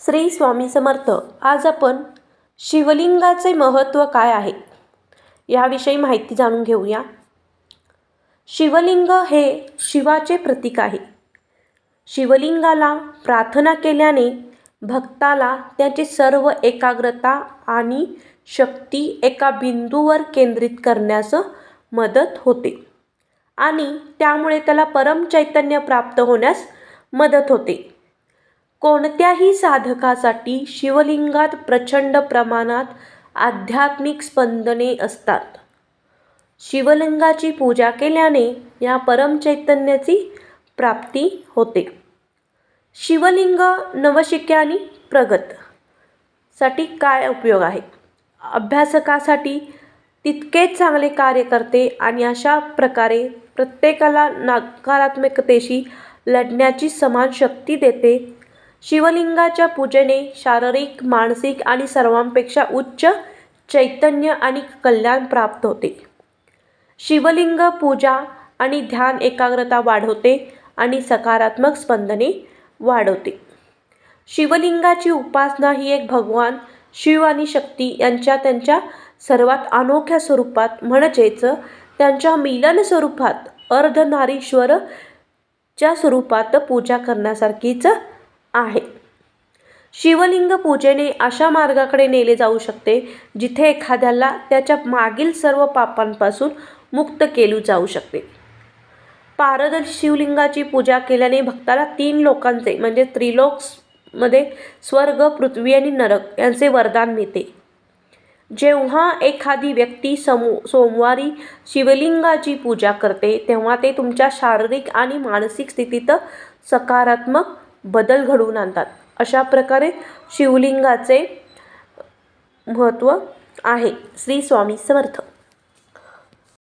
श्री स्वामी समर्थ. आज आपण शिवलिंगाचे महत्त्व काय आहे? याविषयी माहिती जाणून घेऊया. शिवलिंग हे शिवाचे प्रतीक आहे. शिवलिंगाला प्रार्थना केल्याने भक्ताला त्याची सर्व एकाग्रता आणि शक्ती एका बिंदूवर केंद्रित करण्यास मदत होते आणि त्यामुळे त्याला परम चैतन्य प्राप्त होण्यास मदत होते. कोणत्याही साधकासाठी शिवलिंगात प्रचंड प्रमाणात आध्यात्मिक स्पंदने असतात. शिवलिंगाची पूजा केल्याने या परमचैतन्याची प्राप्ती होते. शिवलिंग नवशिक्यानी आणि प्रगत साठी काय उपयोग आहे? अभ्यासकासाठी तितकेच चांगले कार्य करते आणि अशा प्रकारे प्रत्येकाला नकारात्मकतेशी लढण्याची समान शक्ती देते शिवलिंगाच्या पूजेने शारीरिक मानसिक आणि सर्वांपेक्षा उच्च चैतन्य आणि कल्याण प्राप्त होते. शिवलिंग पूजा आणि ध्यान एकाग्रता वाढवते आणि सकारात्मक स्पंदने वाढवते. शिवलिंगाची उपासना ही एक भगवान शिव आणि शक्ती यांच्या त्यांच्या सर्वात अनोख्या स्वरूपात म्हणजेच त्यांच्या मिलन स्वरूपात अर्धनारीश्वरच्या स्वरूपात पूजा करण्यासारखीच आहे. शिवलिंग पूजेने अशा मार्गाकडे नेले जाऊ शकते जिथे एखाद्याला त्याच्या मागील सर्व पापांपासून मुक्त केले जाऊ शकते. पारदर्शी शिवलिंगाची पूजा केल्याने भक्ताला तीन लोकांचे म्हणजे त्रिलोकमध्ये स्वर्ग पृथ्वी आणि नरक यांचे वरदान मिळते. जेव्हा एखादी व्यक्ती समो सोमवारी शिवलिंगाची पूजा करते तेव्हा ते तुमच्या शारीरिक आणि मानसिक स्थितीत सकारात्मक बदल घडवून आणतात. अशा प्रकारे शिवलिंगाचे महत्त्व आहे. श्री स्वामी समर्थ.